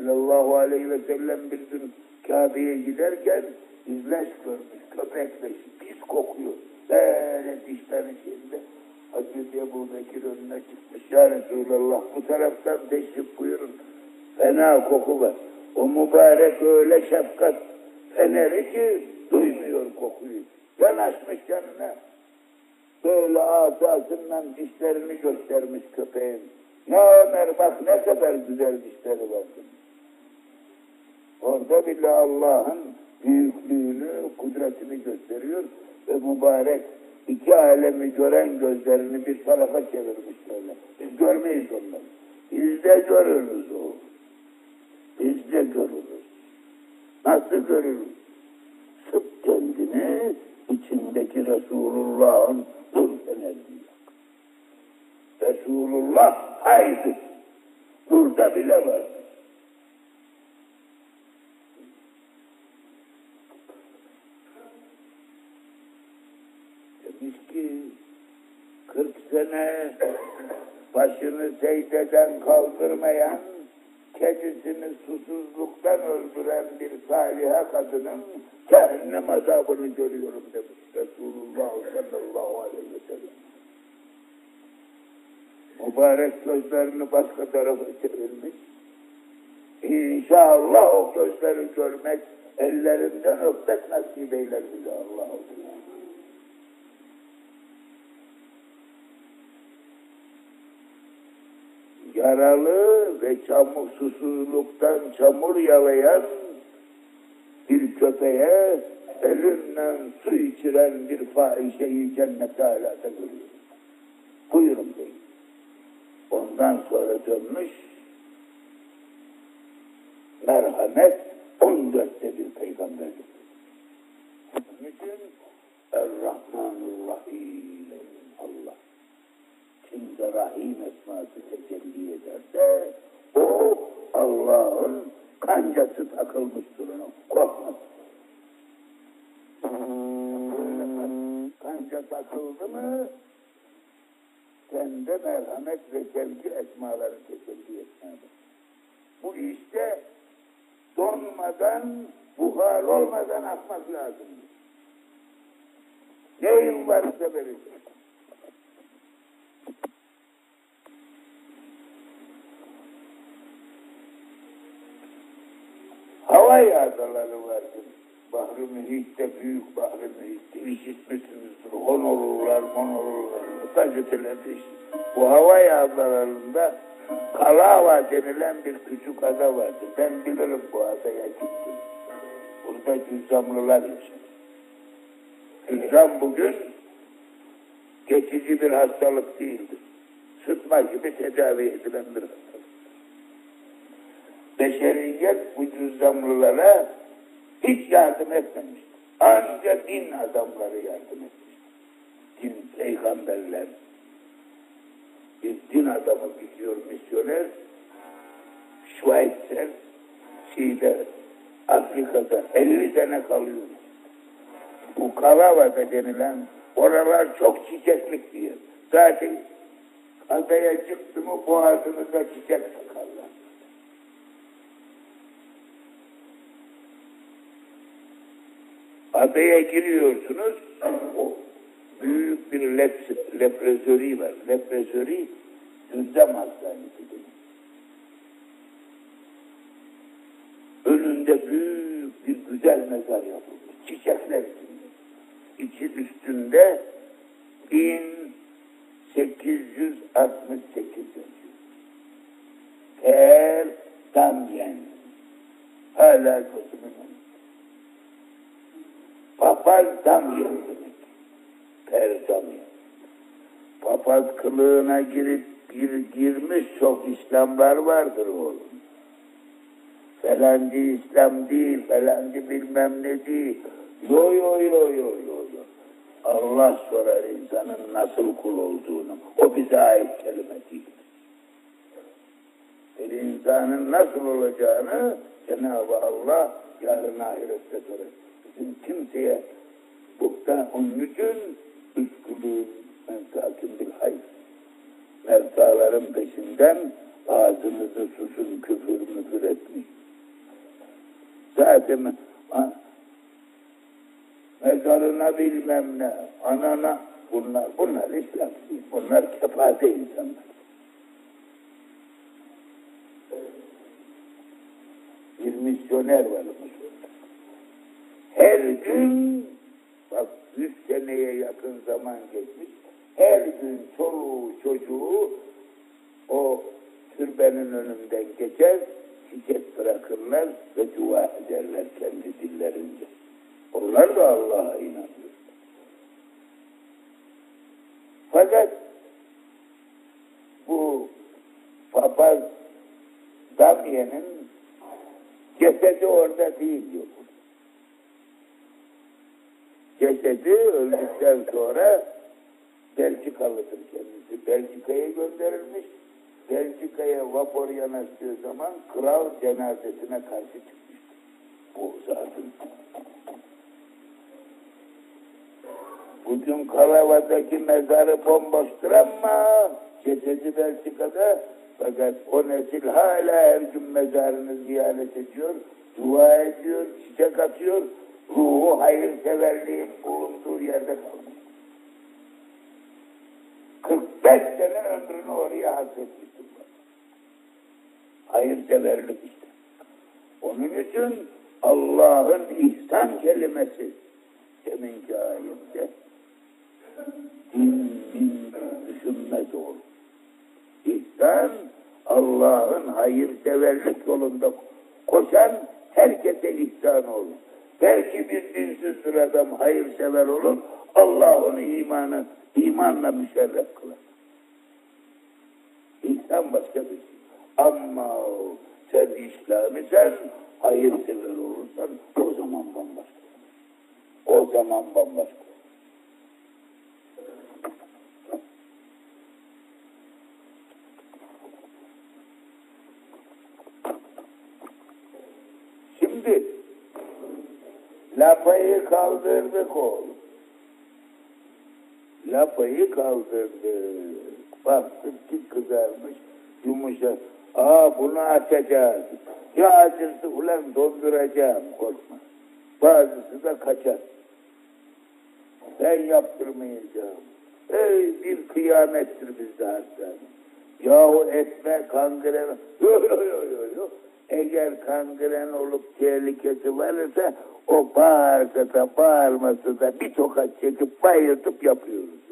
sallallahu aleyhi ve sellem bir gün Kabe'ye giderken izleş görmüş. Köpek leşi. Pis kokuyor. Böyle dişlerin içinde. Hazreti Ebu Bekir önüne çıkmış. Ya Resulallah bu taraftan teşrif buyurun. Fena koku var. O mübarek öyle şefkat feneri ki duymuyor kokuyu. Yanaşmış yanına. Böyle asasından dişlerini göstermiş köpeğin. Ya Ömer bak ne kadar güzel dişleri var. Orada bile Allah'ın büyüklüğünü, kudretini gösteriyor ve mübarek iki alemi gören gözlerini bir tarafa çevirmiş böyle. Biz görmeyiz onları. Biz de görürüz o. Biz de görürüz. Nasıl görürüz? Sıp kendini içindeki Resulullah'ın nur yak. Resulullah haydi. Burada bile var. 40 sene başını secdeden kaldırmayan kedisini susuzluktan öldüren bir saliha kadının cehennem azabını görüyorum demiş Resulullah sallallahu aleyhi ve sellem. Mübarek gözlerini başka tarafa çevirmiş. İnşallah o gözleri görmek, ellerinden öpmek nasip eyler bize Allah-u yaralı ve çamur susuzluktan çamur yalayan bir köpeğe elinden su içiren bir fahişeyi cennete alada görüyor. Buyurun deyin. Ondan sonra dönmüş merhamet 14'te bir peygamberdir. Onun için Er-Rahmanur-Rahim Rahim esması tecelli ederse o Allah'ın kancası takılmıştır ona. Korkmaz. Kanca takıldı mı sende merhamet ve sevgi esmaları tecelli etmelidir. Bu işte donmadan, buhar olmadan akmak lazım. Neyin varsa verecek. Hava yağdaları vardır. Bahri Mühit'te, büyük Bahri Mühit'te işitmişsinizdir. Honorurlar, monorurlar, gazetelerde işte. Bu hava yağdalarında Kalava denilen bir küçük ada vardı. Ben bilirim bu adaya gittim. Burada cüzzamlılar yaşar. Cüzzam bugün geçici bir hastalık değildir. Sıtma gibi tedavi edilen bir hastalık beşeriyet bu cüzzamlılara hiç yardım etmemiş. Ancak din adamları yardım etmiş. Din peygamberler. Bir din adamı gidiyor misyoner. Şuaytser şeyde Afrika'da 50 sene kalıyor. Bu Kalava'da denilen oralar çok çiçeklik diyor. Zaten adaya çıktı mı boğazınıza çiçek takarlar. Adaya giriyorsunuz. O büyük bir lep, leprezori var. Leprezori düzlem hastanesidir. Önünde büyük bir güzel mezar yapılmış. Çiçekler içinde. İçi üstünde 1868 yazıyor. Papaz kılığına girip gir, girmiş çok İslamlar vardır oğlum. Falancı İslam değil, falancı bilmem ne değil. Yo yo yo yo yo yo. Allah sorar insanın nasıl kul olduğunu. O bize ait kelime değil. Bir insanın nasıl olacağını Cenab-ı Allah yarın ahirette sorar bizim kimseye bukta onun için üskülü mensakin bil hayr. Mevtaların peşinden ağzınızı susun küfür müfür etmeyin. Zaten mezarına bilmem ne, anana bunlar, bunlar İslam. Bunlar kefate insanlar. Bir misyoner orada. Her gün, bak yüz seneye yakın zaman geçmiş, her gün çoluğu çocuğu o türbenin önünden geçer, çiçek bırakırlar ve dua ederler kendi dillerince. Onlar da Allah'a inanıyor. Fakat bu papaz Damye'nin cesedi orada değil yok. Cesedi öldükten sonra Belçikalıdır kendisi. Belçika'ya gönderilmiş. Belçika'ya vapur yanaştığı zaman kral cenazesine karşı çıkmıştır. Bu zatın. Bugün Kalava'daki mezarı bomboştur ama cesedi Belçika'da fakat o nesil hala her gün mezarını ziyaret ediyor, dua ediyor, çiçek atıyor, ruhu hayırseverliğin bulunduğu yerde kalmış. 45 sene ömrünü oraya hasretmiştim. Hayırseverlik işte. Onun için Allah'ın ihsan kelimesi deminki ayette din, din düşünmez olur. İhsan Allah'ın hayırseverlik yolunda koşan herkese ihsan olur. Belki bir dinsizdir adam hayırsever olur. Allah onu imanı, imanla müşerref kılar. İhsan başka bir şey. Ama sen İslami sen hayırsever olursan o zaman bambaşka. O zaman bambaşka. Şimdi lapayı kaldırdık oğlum. Lapayı kaldırdık. Baktık ki kızarmış, yumuşak. Aa bunu açacağız. Ya acırsı ulan donduracağım korkma. Bazısı da kaçar. Ben yaptırmayacağım. Ey bir kıyamettir bizde hastane. Yahu etme kangren. Yo yo yo yo yo. Eğer kangren olup tehlikesi varsa o bağırsa da bağırmasa da bir tokat çekip bayıltıp yapıyoruz.